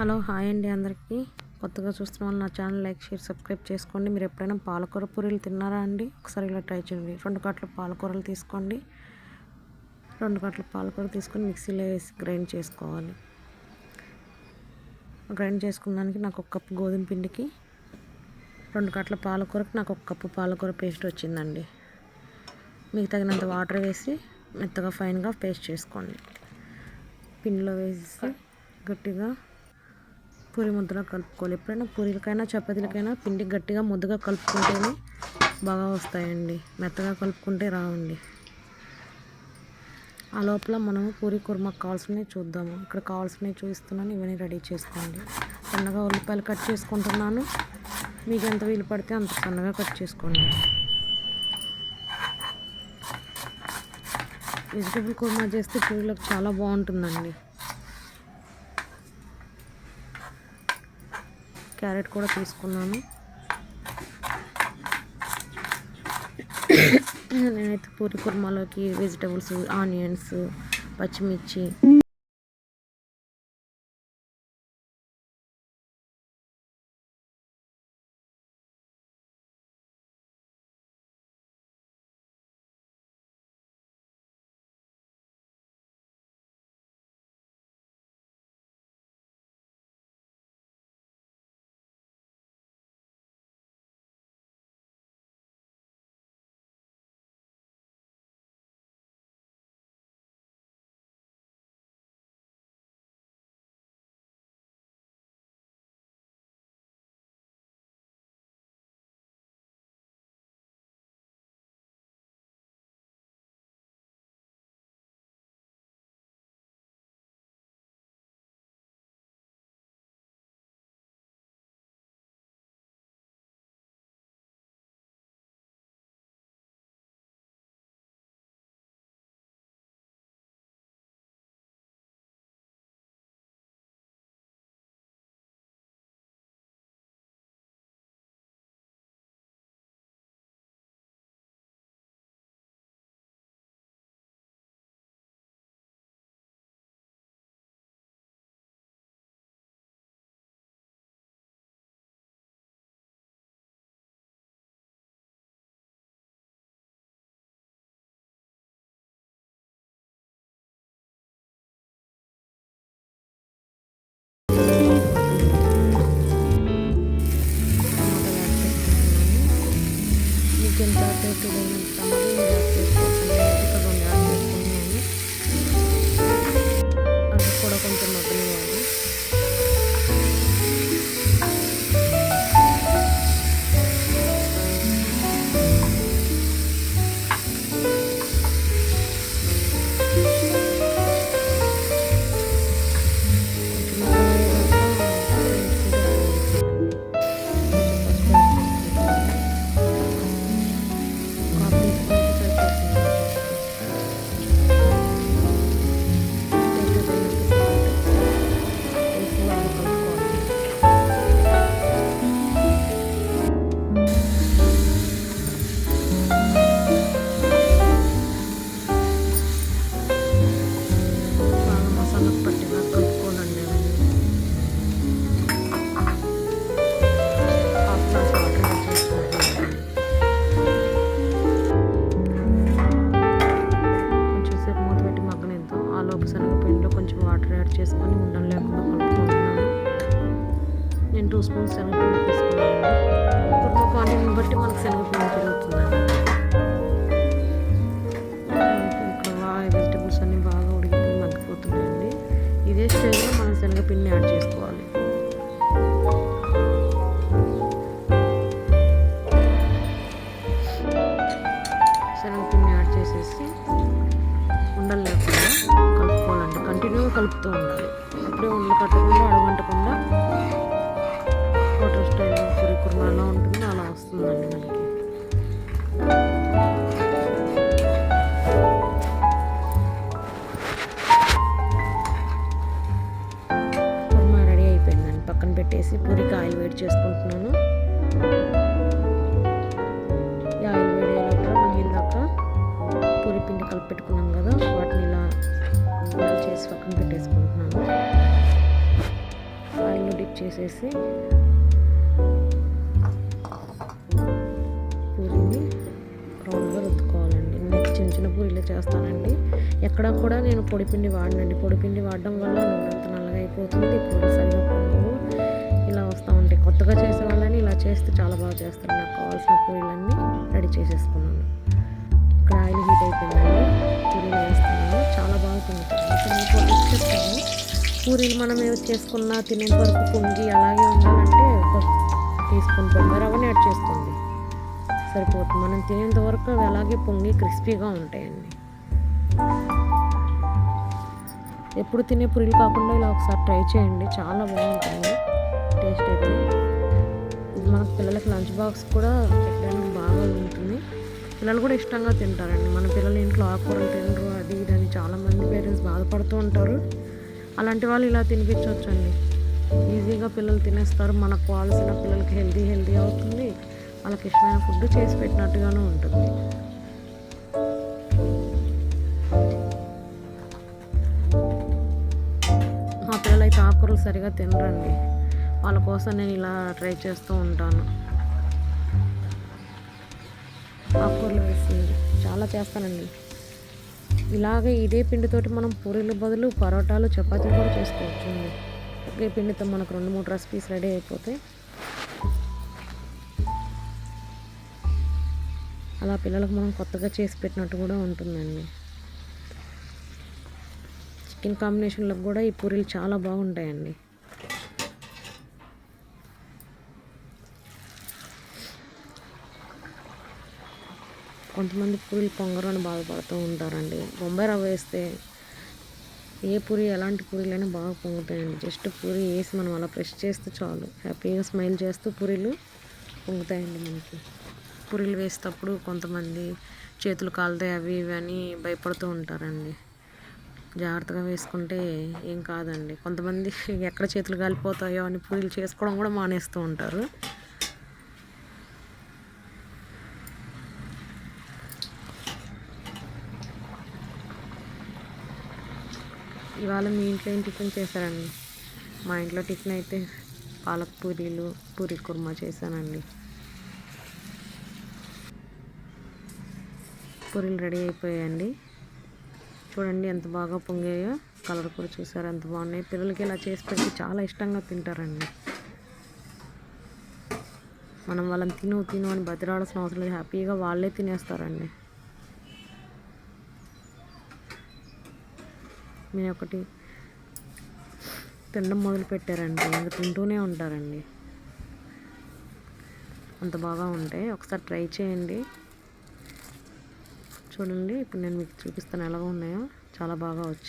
Hello hi అండి అందరికీ. కొత్తగా చూస్తున్న వాళ్ళు నా ఛానల్ లైక్ షేర్ సబ్స్క్రైబ్ చేసుకోండి. మీరు ఎప్పుడైనా పాలకూర పూరీలు తిన్నారా అండి? ఒకసారి ఇలా ట్రై చేయండి. రెండు కట్టలు పాలకూరలు తీసుకోండి. రెండు కట్టలు పాలకూర తీసుకొని మిక్సీలో వేసి గ్రైండ్ చేసుకోవాలి. గ్రైండ్ చేసుకున్నానికి నాకు ఒక కప్పు గోధుమ పిండికి రెండు కట్టల పాలకూరకి నాకు ఒక కప్పు పాలకూర పేస్ట్ వచ్చిందండి. మీకు తగినంత వాటర్ వేసి మెత్తగా ఫైన్గా పేస్ట్ చేసుకోండి. పిండిలో వేసి గట్టిగా పూరి ముద్దలో కలుపుకోవాలి. ఎప్పుడైనా పూరీలకైనా చపాతీలకైనా పిండి గట్టిగా ముద్దగా కలుపుకుంటేనే బాగా వస్తాయండి. మెత్తగా కలుపుకుంటే రావండి. ఆ లోపల మనము పూరి కుర్మాకు కావాల్సినవి చూద్దాము. ఇక్కడ కావాల్సినవి చూపిస్తున్నాను. ఇవన్నీ రెడీ చేసుకోండి. సన్నగా ఉల్లిపాయలు కట్ చేసుకుంటున్నాను. మీకు ఎంత వీలు పడితే అంత సన్నగా కట్ చేసుకోండి. వెజిటబుల్ కుర్మా చేస్తే పూరీలకు చాలా బాగుంటుందండి. క్యారెట్ కూడా తీసుకున్నాను. నేనైతే పూరి కుర్మాలోకి వెజిటబుల్స్ ఆనియన్స్ పచ్చిమిర్చి మీకు ఎంత టేస్ట్ లేనంత శనగపిండి యాడ్ చేసేసి ఉండలు లేకుండా కలుపుకోవాలండి కంటిన్యూగా కలుపుతూ ఉండాలి. అప్పుడే ఉండలు కట్టకుండా అడగంటకుండా చేసేసి పూరీని రౌండ్గా రుద్దుకోవాలండి. నేను చిన్న చిన్న పూరీలు చేస్తానండి. ఎక్కడ కూడా నేను పొడిపిండి వాడనండి. పొడిపిండి వాడడం వల్ల నూనెంత నల్లగా అయిపోతుంది పూరి సరిగా పొంగవు. ఇలా వస్తూ ఉంటాయి కొత్తగా చేసే వాళ్ళని ఇలా చేస్తే చాలా బాగా చేస్తారు. నాకు కావాల్సిన పూరీలన్నీ రెడీ చేసేసుకున్నాను. పూరీలు మనం ఏవి చేసుకున్నా తినేంత వరకు పొంగి అలాగే ఉండాలంటే ఒక టీ స్పూన్ రవ్వని యాడ్ చేసుకోండి. సరిపోతుంది. మనం తినేంత వరకు అవి అలాగే పొంగి క్రిస్పీగా ఉంటాయండి. ఎప్పుడు తినే పూరీలు కాకుండా ఇలా ఒకసారి ట్రై చేయండి. చాలా బాగుంటుంది. టేస్ట్ అయితే. ఇది మనకు పిల్లలకి లంచ్ బాక్స్ కూడా పెట్టడానికి బాగా ఉంటుంది. పిల్లలు కూడా ఇష్టంగా తింటారండి. మన పిల్లలు ఇంట్లో ఆకుకూరలు తినరు అది ఇది అని చాలామంది పేరెంట్స్ బాధపడుతూ ఉంటారు. అలాంటి వాళ్ళు ఇలా తినిపించవచ్చండి ఈజీగా పిల్లలు తినేస్తారు. మనకు కావాల్సిన పిల్లలకి హెల్దీ హెల్దీ అవుతుంది. వాళ్ళకి ఇష్టమైన ఫుడ్ చేసి పెట్టినట్టుగానే ఉంటుంది. మా పిల్లలు అయితే ఆకుకూరలు సరిగా తినరండి. వాళ్ళ కోసం నేను ఇలా ట్రై చేస్తూ ఉంటాను. ఆకుకూరలు వేసి చాలా చేస్తానండి. ఇలాగే ఇదే పిండితోటి మనం పూరీల బదులు పరోటాలు చపాతీలు కూడా చేసుకోవచ్చు ఒకే పిండితో మనకు రెండు మూడు రెసిపీస్ రెడీ అయిపోతాయి అలా పిల్లలకు మనం కొత్తగా చేసి పెట్టినట్టు కూడా ఉంటుందండి. చికెన్ కాంబినేషన్లకు కూడా ఈ పూరీలు చాలా బాగుంటాయండి. కొంతమంది పూరీలు పొంగరని అని బాధపడుతూ ఉంటారండి. బొంబాయి రవ్వ వేస్తే ఏ పూరి ఎలాంటి పూరీలైనా బాగా పొంగుతాయండి. జస్ట్ పూరి వేసి మనం అలా ప్రెస్ చేస్తే చాలు. హ్యాపీగా స్మైల్ చేస్తూ పూరీలు పొంగుతాయండి మనకి. పూరీలు వేసేటప్పుడు కొంతమంది చేతులు కాలుతాయి అవి ఇవి అని భయపడుతూ ఉంటారండి. జాగ్రత్తగా వేసుకుంటే ఏం కాదండి. కొంతమంది ఎక్కడ చేతులు కాలిపోతాయో అని పూరీలు చేసుకోవడం కూడా మానేస్తూ ఉంటారు. ఇవాళ మీ ఇంట్లో ఏం టిఫిన్ చేశారండి? మా ఇంట్లో టిఫిన్ అయితే పాలక్ పూరీలు పూరి కుర్మా చేశానండి. పూరీలు రెడీ అయిపోయాయండి. చూడండి ఎంత బాగా పొంగాయో కలర్ కూడా చూసారు ఎంత బాగున్నాయి. పిల్లలకి ఇలా చేసి పెట్టి చాలా ఇష్టంగా తింటారండి. మనం వాళ్ళని తిను తిను అని బతిరాడాల్సిన అవసరం లేదు. హ్యాపీగా వాళ్ళే తినేస్తారండి. నేను ఒకటి తినడం మొదలు పెట్టారండి ఇంకా తింటూనే ఉంటారండి. అంత బాగా ఉంటాయి. ఒకసారి ట్రై చేయండి. చూడండి ఇప్పుడు నేను మీకు చూపిస్తాను ఎలా ఉన్నాయో చాలా బాగా వచ్చాయి.